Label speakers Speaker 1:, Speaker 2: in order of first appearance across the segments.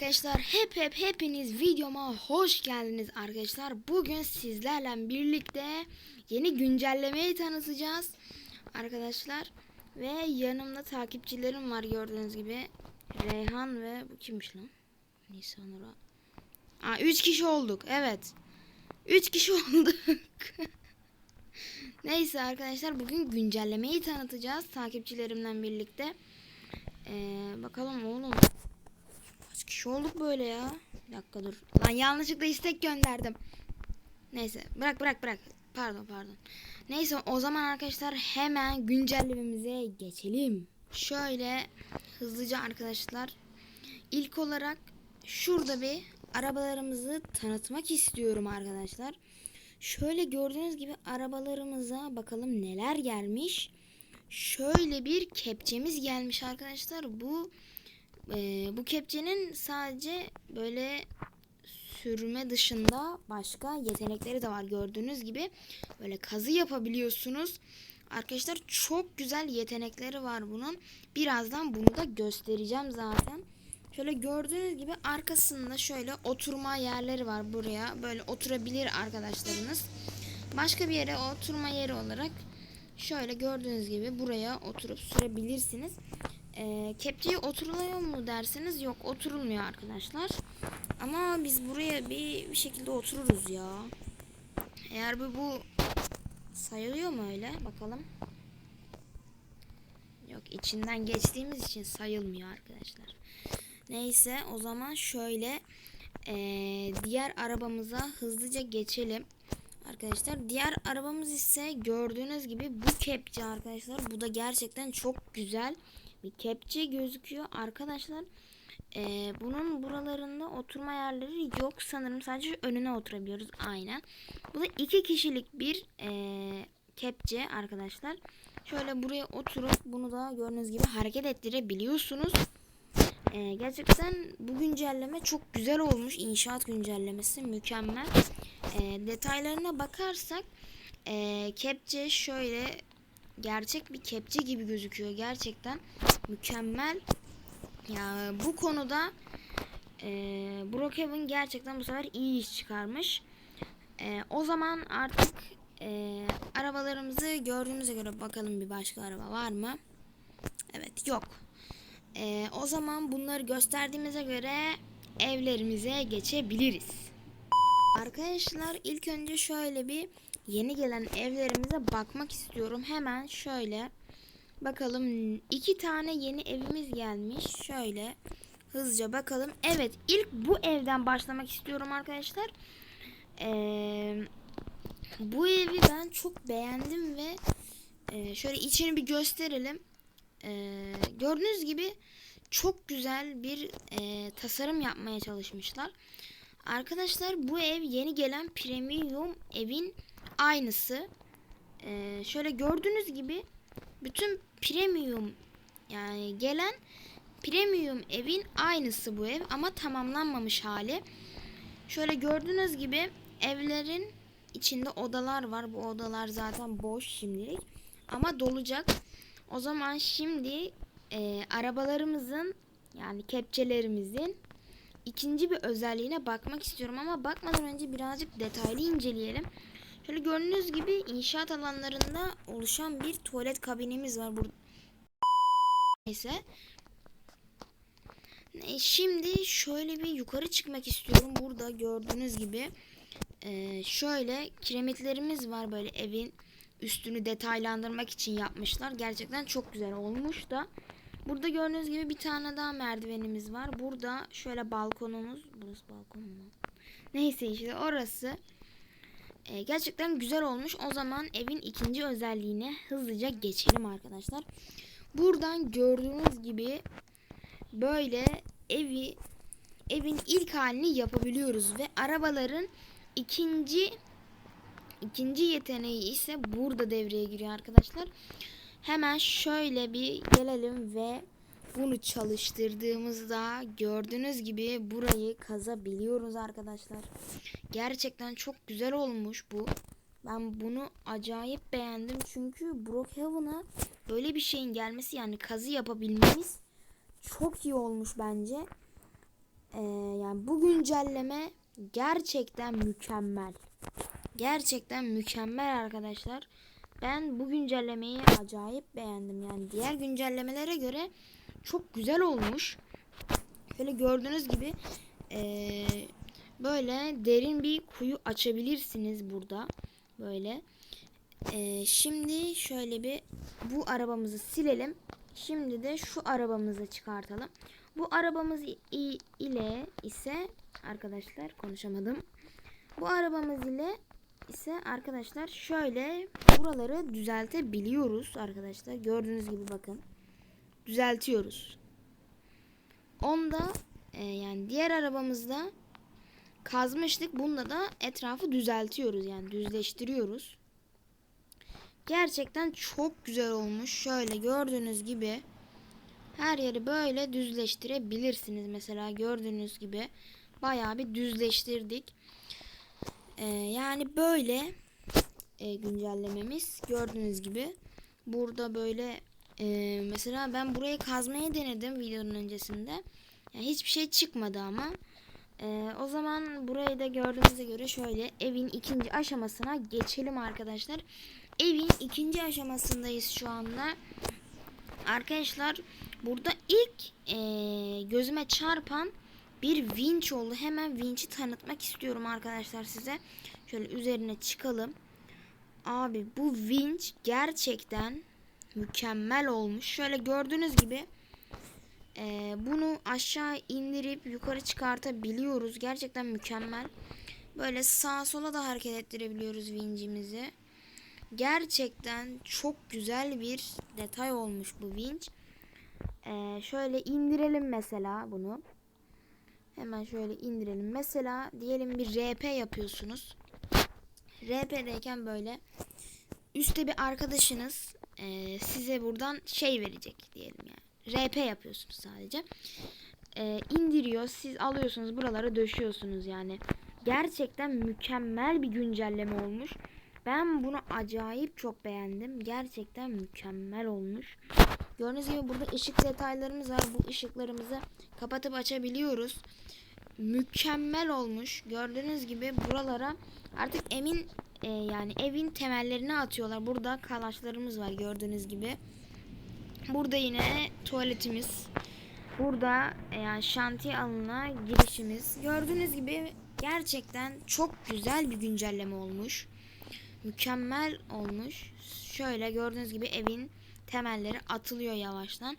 Speaker 1: arkadaşlar hep hep hepiniz videoma hoş geldiniz arkadaşlar. Bugün sizlerle birlikte yeni güncellemeyi tanıtacağız arkadaşlar. Ve yanımda takipçilerim var gördüğünüz gibi. Reyhan ve bu kimmiş lan? Nisan Ura. Aa 3 kişi olduk evet. 3 kişi olduk. Neyse arkadaşlar bugün güncellemeyi tanıtacağız takipçilerimle birlikte. Ee, bakalım oğlum Kaç kişi olduk böyle ya? Bir dakika dur. Lan yanlışlıkla istek gönderdim. Neyse bırak bırak bırak. Pardon pardon. Neyse o zaman arkadaşlar hemen güncellememize geçelim. Şöyle hızlıca arkadaşlar. İlk olarak şurada bir arabalarımızı tanıtmak istiyorum arkadaşlar. Şöyle gördüğünüz gibi arabalarımıza bakalım neler gelmiş. Şöyle bir kepçemiz gelmiş arkadaşlar. Bu ee, bu kepçenin sadece böyle sürme dışında başka yetenekleri de var gördüğünüz gibi. Böyle kazı yapabiliyorsunuz. Arkadaşlar çok güzel yetenekleri var bunun. Birazdan bunu da göstereceğim zaten. Şöyle gördüğünüz gibi arkasında şöyle oturma yerleri var buraya. Böyle oturabilir arkadaşlarınız. Başka bir yere oturma yeri olarak şöyle gördüğünüz gibi buraya oturup sürebilirsiniz. E, kepçeye oturuluyor mu derseniz yok oturulmuyor arkadaşlar. Ama biz buraya bir, bir şekilde otururuz ya. Eğer bu, bu sayılıyor mu öyle bakalım. Yok içinden geçtiğimiz için sayılmıyor arkadaşlar. Neyse o zaman şöyle e, diğer arabamıza hızlıca geçelim. Arkadaşlar diğer arabamız ise gördüğünüz gibi bu kepçe arkadaşlar. Bu da gerçekten çok güzel bir kepçe gözüküyor. Arkadaşlar e, bunun buralarında oturma yerleri yok sanırım. Sadece önüne oturabiliyoruz. Aynen. Bu da iki kişilik bir e, kepçe arkadaşlar. Şöyle buraya oturup bunu da gördüğünüz gibi hareket ettirebiliyorsunuz. E, gerçekten bu güncelleme çok güzel olmuş. İnşaat güncellemesi mükemmel. E, detaylarına bakarsak e, kepçe şöyle gerçek bir kepçe gibi gözüküyor gerçekten mükemmel. Ya bu konuda e, Brookhaven gerçekten bu sefer iyi iş çıkarmış. E, o zaman artık e, arabalarımızı gördüğünüze göre bakalım bir başka araba var mı? Evet yok. E, o zaman bunları gösterdiğimize göre evlerimize geçebiliriz. Arkadaşlar ilk önce şöyle bir yeni gelen evlerimize bakmak istiyorum. Hemen şöyle bakalım. iki tane yeni evimiz gelmiş. Şöyle hızlıca bakalım. Evet ilk bu evden başlamak istiyorum arkadaşlar. Ee, bu evi ben çok beğendim ve e, şöyle içini bir gösterelim. Ee, gördüğünüz gibi çok güzel bir e, tasarım yapmaya çalışmışlar. Arkadaşlar bu ev yeni gelen premium evin aynısı. Ee, şöyle gördüğünüz gibi bütün premium yani gelen premium evin aynısı bu ev ama tamamlanmamış hali. Şöyle gördüğünüz gibi evlerin içinde odalar var. Bu odalar zaten boş şimdilik ama dolacak. O zaman şimdi e, arabalarımızın yani kepçelerimizin ikinci bir özelliğine bakmak istiyorum ama bakmadan önce birazcık detaylı inceleyelim. Şöyle gördüğünüz gibi inşaat alanlarında oluşan bir tuvalet kabinimiz var burada. Neyse. Şimdi şöyle bir yukarı çıkmak istiyorum. Burada gördüğünüz gibi e, şöyle kiremitlerimiz var böyle evin üstünü detaylandırmak için yapmışlar. Gerçekten çok güzel olmuş da. Burada gördüğünüz gibi bir tane daha merdivenimiz var. Burada şöyle balkonumuz. Burası balkon mu? Neyse işte orası. Ee, gerçekten güzel olmuş. O zaman evin ikinci özelliğine hızlıca geçelim arkadaşlar. Buradan gördüğünüz gibi böyle evi evin ilk halini yapabiliyoruz ve arabaların ikinci ikinci yeteneği ise burada devreye giriyor arkadaşlar. Hemen şöyle bir gelelim ve bunu çalıştırdığımızda gördüğünüz gibi burayı kazabiliyoruz arkadaşlar. Gerçekten çok güzel olmuş bu. Ben bunu acayip beğendim çünkü Brookhaven'a böyle bir şeyin gelmesi yani kazı yapabilmemiz çok iyi olmuş bence. Ee, Yani bu güncelleme gerçekten mükemmel. Gerçekten mükemmel arkadaşlar. Ben bu güncellemeyi acayip beğendim. Yani diğer güncellemelere göre çok güzel olmuş. Şöyle gördüğünüz gibi eee, böyle derin bir kuyu açabilirsiniz burada. Böyle. Eee, şimdi şöyle bir bu arabamızı silelim. Şimdi de şu arabamızı çıkartalım. Bu arabamız ile ise arkadaşlar konuşamadım. Bu arabamız ile ise arkadaşlar şöyle buraları düzeltebiliyoruz arkadaşlar. Gördüğünüz gibi bakın. Düzeltiyoruz. Onda e, yani diğer arabamızda kazmıştık. Bunda da etrafı düzeltiyoruz yani düzleştiriyoruz. Gerçekten çok güzel olmuş. Şöyle gördüğünüz gibi her yeri böyle düzleştirebilirsiniz. Mesela gördüğünüz gibi bayağı bir düzleştirdik. Ee, yani böyle e, güncellememiz gördüğünüz gibi. Burada böyle e, mesela ben burayı kazmaya denedim videonun öncesinde. Yani hiçbir şey çıkmadı ama. E, o zaman burayı da gördüğünüze göre şöyle evin ikinci aşamasına geçelim arkadaşlar. Evin ikinci aşamasındayız şu anda. Arkadaşlar burada ilk e, gözüme çarpan bir vinç oldu. Hemen vinç'i tanıtmak istiyorum arkadaşlar size. Şöyle üzerine çıkalım. Abi bu vinç gerçekten mükemmel olmuş. Şöyle gördüğünüz gibi e, bunu aşağı indirip yukarı çıkartabiliyoruz. Gerçekten mükemmel. Böyle sağa sola da hareket ettirebiliyoruz vincimizi. Gerçekten çok güzel bir detay olmuş bu vinç. Ee, şöyle indirelim mesela bunu. Hemen şöyle indirelim. Mesela diyelim bir RP yapıyorsunuz. RP'deyken böyle üstte bir arkadaşınız e, size buradan şey verecek diyelim yani. RP yapıyorsunuz sadece. E, indiriyor. Siz alıyorsunuz buralara döşüyorsunuz yani. Gerçekten mükemmel bir güncelleme olmuş. Ben bunu acayip çok beğendim. Gerçekten mükemmel olmuş. Gördüğünüz gibi burada ışık detaylarımız var. Bu ışıklarımızı kapatıp açabiliyoruz. Mükemmel olmuş. Gördüğünüz gibi buralara artık emin e, yani evin temellerini atıyorlar. Burada kalaşlarımız var gördüğünüz gibi. Burada yine tuvaletimiz. Burada e, yani şantiye alanına girişimiz. Gördüğünüz gibi gerçekten çok güzel bir güncelleme olmuş. Mükemmel olmuş. Şöyle gördüğünüz gibi evin temelleri atılıyor yavaştan.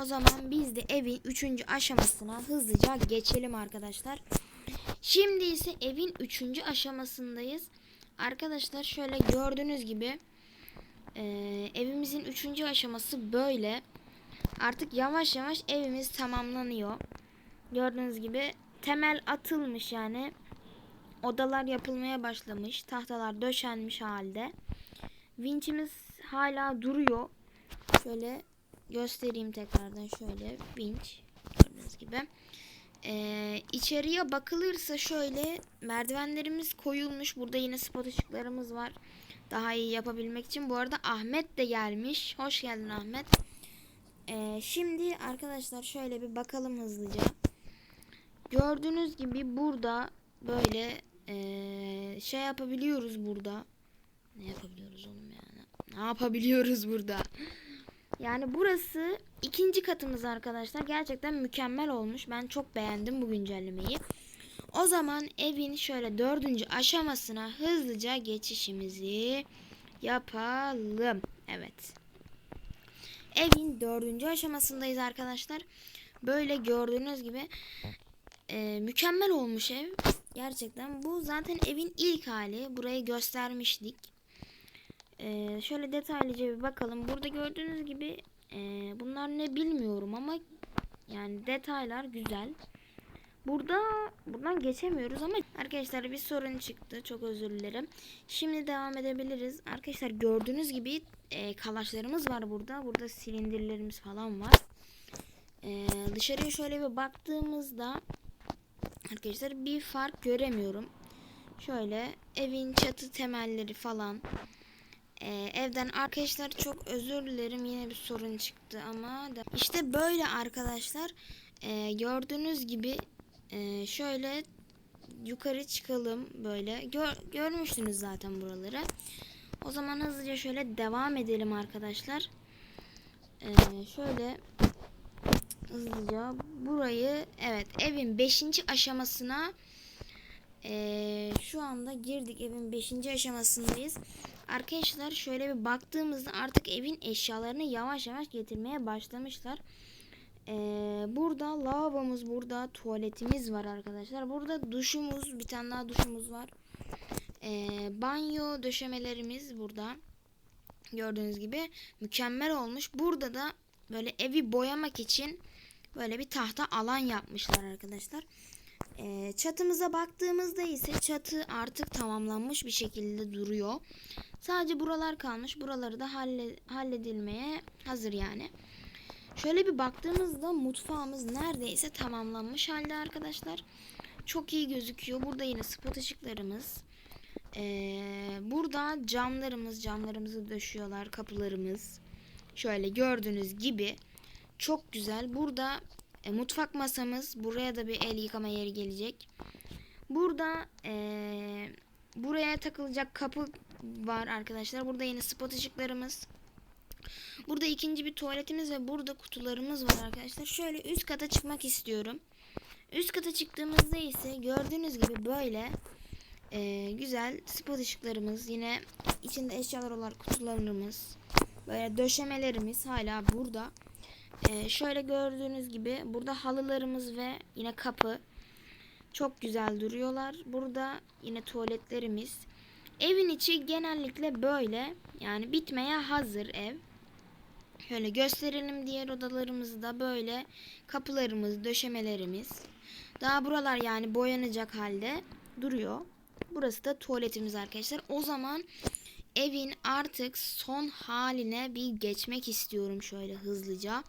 Speaker 1: O zaman biz de evin 3. aşamasına hızlıca geçelim arkadaşlar. Şimdi ise evin 3. aşamasındayız. Arkadaşlar şöyle gördüğünüz gibi e, evimizin 3. aşaması böyle. Artık yavaş yavaş evimiz tamamlanıyor. Gördüğünüz gibi temel atılmış yani. Odalar yapılmaya başlamış. Tahtalar döşenmiş halde. Vinçimiz hala duruyor. Şöyle göstereyim tekrardan şöyle vinç gördüğünüz gibi. Ee, içeriye bakılırsa şöyle merdivenlerimiz koyulmuş. Burada yine spot ışıklarımız var. Daha iyi yapabilmek için. Bu arada Ahmet de gelmiş. Hoş geldin Ahmet. Ee, şimdi arkadaşlar şöyle bir bakalım hızlıca. Gördüğünüz gibi burada böyle ee, şey yapabiliyoruz burada. Ne yapabiliyoruz oğlum yani? Ne yapabiliyoruz burada? Yani burası ikinci katımız arkadaşlar. Gerçekten mükemmel olmuş. Ben çok beğendim bu güncellemeyi. O zaman evin şöyle dördüncü aşamasına hızlıca geçişimizi yapalım. Evet. Evin dördüncü aşamasındayız arkadaşlar. Böyle gördüğünüz gibi e, mükemmel olmuş ev. Gerçekten bu zaten evin ilk hali. Burayı göstermiştik. Ee, şöyle detaylıca bir bakalım. Burada gördüğünüz gibi e, bunlar ne bilmiyorum ama yani detaylar güzel. Burada buradan geçemiyoruz ama arkadaşlar bir sorun çıktı. Çok özür dilerim. Şimdi devam edebiliriz. Arkadaşlar gördüğünüz gibi e, kalaşlarımız var burada. Burada silindirlerimiz falan var. E, dışarıya şöyle bir baktığımızda arkadaşlar bir fark göremiyorum. Şöyle evin çatı temelleri falan ee, evden arkadaşlar çok özür dilerim yine bir sorun çıktı ama da. işte böyle arkadaşlar ee, gördüğünüz gibi Ee, şöyle yukarı çıkalım böyle. Gör, görmüştünüz zaten buraları. O zaman hızlıca şöyle devam edelim arkadaşlar. Ee, şöyle hızlıca burayı evet evin 5. aşamasına ee, şu anda girdik evin 5. aşamasındayız. Arkadaşlar şöyle bir baktığımızda artık evin eşyalarını yavaş yavaş getirmeye başlamışlar. Ee, burada lavabomuz burada tuvaletimiz var arkadaşlar. Burada duşumuz bir tane daha duşumuz var. Ee, banyo döşemelerimiz burada. Gördüğünüz gibi mükemmel olmuş. Burada da böyle evi boyamak için böyle bir tahta alan yapmışlar arkadaşlar. Ee, çatımıza baktığımızda ise çatı artık tamamlanmış bir şekilde duruyor. Sadece buralar kalmış. Buraları da halle, halledilmeye hazır yani. Şöyle bir baktığımızda mutfağımız neredeyse tamamlanmış halde arkadaşlar. Çok iyi gözüküyor. Burada yine spot ışıklarımız. Ee, burada camlarımız, camlarımızı döşüyorlar, kapılarımız. Şöyle gördüğünüz gibi çok güzel. Burada e, mutfak masamız. Buraya da bir el yıkama yeri gelecek. Burada e, buraya takılacak kapı var arkadaşlar. Burada yine spot ışıklarımız. Burada ikinci bir tuvaletimiz ve burada kutularımız var arkadaşlar. Şöyle üst kata çıkmak istiyorum. Üst kata çıktığımızda ise gördüğünüz gibi böyle e, güzel spot ışıklarımız. Yine içinde eşyalar olan kutularımız. Böyle döşemelerimiz hala burada. E, şöyle gördüğünüz gibi burada halılarımız ve yine kapı. Çok güzel duruyorlar. Burada yine tuvaletlerimiz. Evin içi genellikle böyle. Yani bitmeye hazır ev. Şöyle gösterelim diğer odalarımızı da böyle kapılarımız, döşemelerimiz. Daha buralar yani boyanacak halde duruyor. Burası da tuvaletimiz arkadaşlar. O zaman evin artık son haline bir geçmek istiyorum şöyle hızlıca.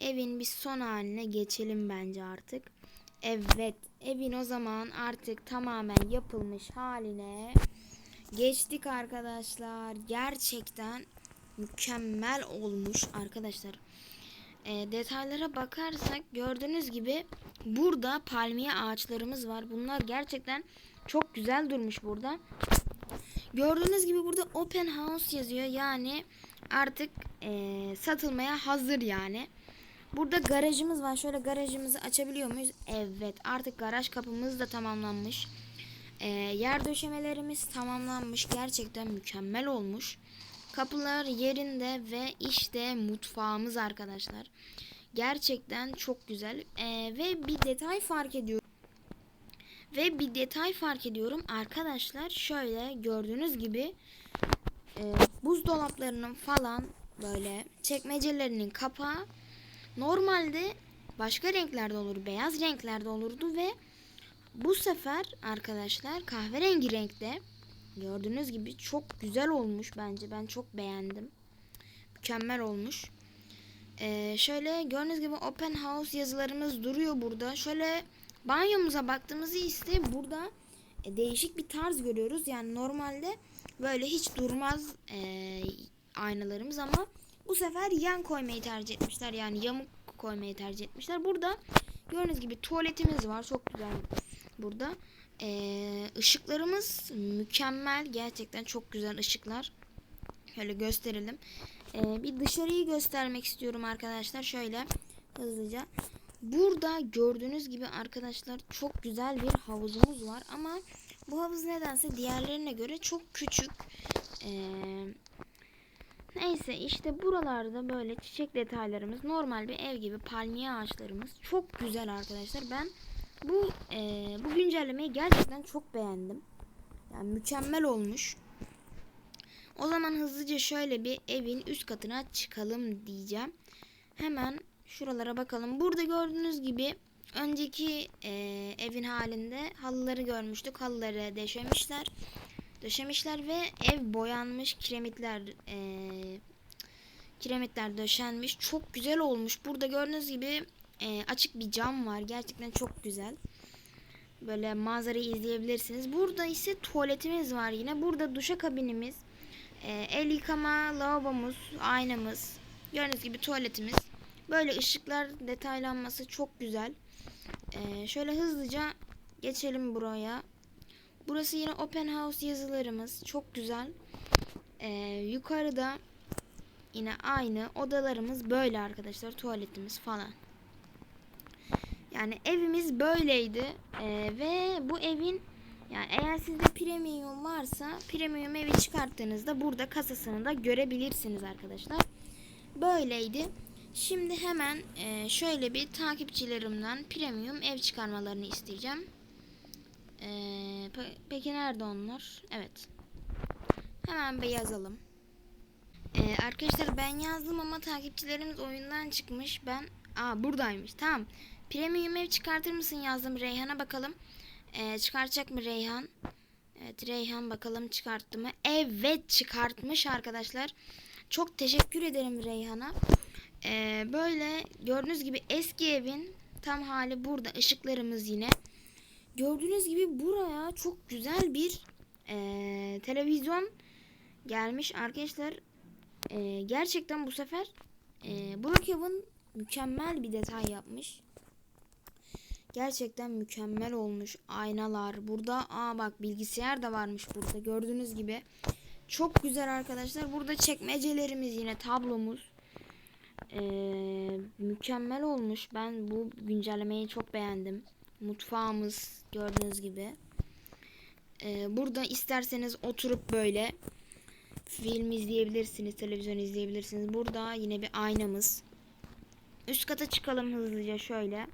Speaker 1: Evin bir son haline geçelim bence artık. Evet, evin o zaman artık tamamen yapılmış haline geçtik arkadaşlar. Gerçekten mükemmel olmuş arkadaşlar. E, detaylara bakarsak gördüğünüz gibi burada palmiye ağaçlarımız var. Bunlar gerçekten çok güzel durmuş burada. Gördüğünüz gibi burada open house yazıyor. Yani artık e, satılmaya hazır yani. Burada garajımız var. Şöyle garajımızı açabiliyor muyuz? Evet. Artık garaj kapımız da tamamlanmış. E, yer döşemelerimiz tamamlanmış. Gerçekten mükemmel olmuş. Kapılar yerinde ve işte mutfağımız arkadaşlar. Gerçekten çok güzel. Ee, ve bir detay fark ediyorum. Ve bir detay fark ediyorum arkadaşlar. Şöyle gördüğünüz gibi e, buzdolaplarının falan böyle çekmecelerinin kapağı normalde başka renklerde olur. Beyaz renklerde olurdu ve bu sefer arkadaşlar kahverengi renkte Gördüğünüz gibi çok güzel olmuş bence. Ben çok beğendim. Mükemmel olmuş. Ee, şöyle gördüğünüz gibi open house yazılarımız duruyor burada. Şöyle banyomuza baktığımızda ise burada e, değişik bir tarz görüyoruz. Yani normalde böyle hiç durmaz e, aynalarımız ama bu sefer yan koymayı tercih etmişler. Yani yamuk koymayı tercih etmişler. Burada gördüğünüz gibi tuvaletimiz var. Çok güzel burada. Ee, ışıklarımız mükemmel. Gerçekten çok güzel ışıklar. Şöyle gösterelim. Ee, bir dışarıyı göstermek istiyorum arkadaşlar. Şöyle hızlıca. Burada gördüğünüz gibi arkadaşlar çok güzel bir havuzumuz var. Ama bu havuz nedense diğerlerine göre çok küçük. Ee, neyse işte buralarda böyle çiçek detaylarımız normal bir ev gibi palmiye ağaçlarımız çok güzel arkadaşlar. Ben bu e, bu güncellemeyi gerçekten çok beğendim. Yani mükemmel olmuş. O zaman hızlıca şöyle bir evin üst katına çıkalım diyeceğim. Hemen şuralara bakalım. Burada gördüğünüz gibi önceki e, evin halinde halıları görmüştük. Halıları döşemişler. Döşemişler ve ev boyanmış kiremitler e, kiremitler döşenmiş. Çok güzel olmuş. Burada gördüğünüz gibi e, açık bir cam var. Gerçekten çok güzel. Böyle manzarayı izleyebilirsiniz. Burada ise tuvaletimiz var yine. Burada duşa kabinimiz. E, el yıkama lavabomuz, aynamız. Gördüğünüz gibi tuvaletimiz. Böyle ışıklar detaylanması çok güzel. Ee, şöyle hızlıca geçelim buraya. Burası yine open house yazılarımız. Çok güzel. Ee, yukarıda yine aynı odalarımız böyle arkadaşlar. Tuvaletimiz falan. Yani evimiz böyleydi. Ee, ve bu evin yani eğer sizde premium varsa premium evi çıkarttığınızda burada kasasını da görebilirsiniz arkadaşlar. Böyleydi. Şimdi hemen e, şöyle bir takipçilerimden premium ev çıkarmalarını isteyeceğim. E, pe- peki nerede onlar? Evet. Hemen bir yazalım. E, arkadaşlar ben yazdım ama takipçilerimiz oyundan çıkmış. Ben Aa buradaymış. Tamam. Premium ev çıkartır mısın yazdım Reyhan'a bakalım. E, çıkartacak mı Reyhan? Evet Reyhan bakalım çıkarttı mı? Evet çıkartmış arkadaşlar. Çok teşekkür ederim Reyhan'a. Ee, böyle gördüğünüz gibi eski evin tam hali burada. Işıklarımız yine. Gördüğünüz gibi buraya çok güzel bir ee, televizyon gelmiş arkadaşlar. Ee, gerçekten bu sefer ee, Brookhaven mükemmel bir detay yapmış. Gerçekten mükemmel olmuş. Aynalar burada. Aa bak bilgisayar da varmış burada. Gördüğünüz gibi. Çok güzel arkadaşlar. Burada çekmecelerimiz yine tablomuz. Ee, mükemmel olmuş. Ben bu güncellemeyi çok beğendim. Mutfağımız gördüğünüz gibi. Ee, burada isterseniz oturup böyle film izleyebilirsiniz, televizyon izleyebilirsiniz. Burada yine bir aynamız. Üst kata çıkalım hızlıca şöyle.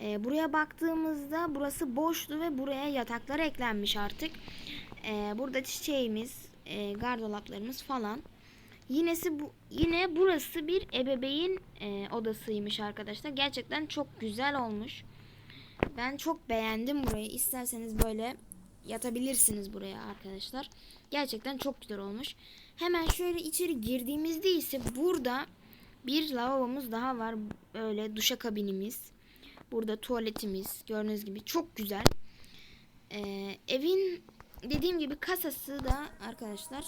Speaker 1: Ee, buraya baktığımızda burası boştu ve buraya yataklar eklenmiş artık. Ee, burada çiçeğimiz, e, gardolaplarımız falan. Yinesi bu yine burası bir ebeveyn e, odasıymış arkadaşlar. Gerçekten çok güzel olmuş. Ben çok beğendim burayı. İsterseniz böyle yatabilirsiniz buraya arkadaşlar. Gerçekten çok güzel olmuş. Hemen şöyle içeri girdiğimizde ise burada bir lavabomuz daha var. Böyle duşa kabinimiz. Burada tuvaletimiz. Gördüğünüz gibi çok güzel. Ee, evin dediğim gibi kasası da arkadaşlar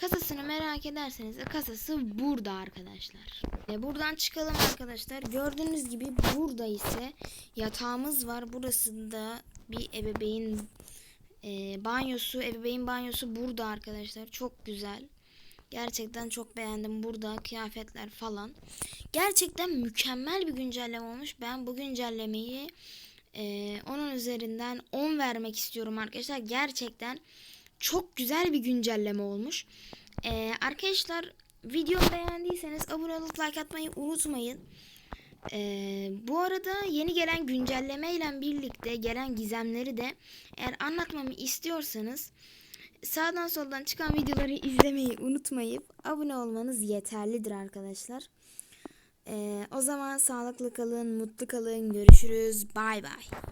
Speaker 1: Kasasını merak ederseniz de kasası burada arkadaşlar. E, buradan çıkalım arkadaşlar. Gördüğünüz gibi burada ise yatağımız var. Burasında bir ebeveyn e, banyosu, ebeveyn banyosu burada arkadaşlar. Çok güzel. Gerçekten çok beğendim. Burada kıyafetler falan. Gerçekten mükemmel bir güncelleme olmuş. Ben bu güncellemeyi e, onun üzerinden 10 vermek istiyorum arkadaşlar. Gerçekten çok güzel bir güncelleme olmuş. Ee, arkadaşlar videomu beğendiyseniz abone olup like atmayı unutmayın. Ee, bu arada yeni gelen güncelleme ile birlikte gelen gizemleri de eğer anlatmamı istiyorsanız sağdan soldan çıkan videoları izlemeyi unutmayıp abone olmanız yeterlidir arkadaşlar. Ee, o zaman sağlıklı kalın, mutlu kalın. Görüşürüz. Bay bay.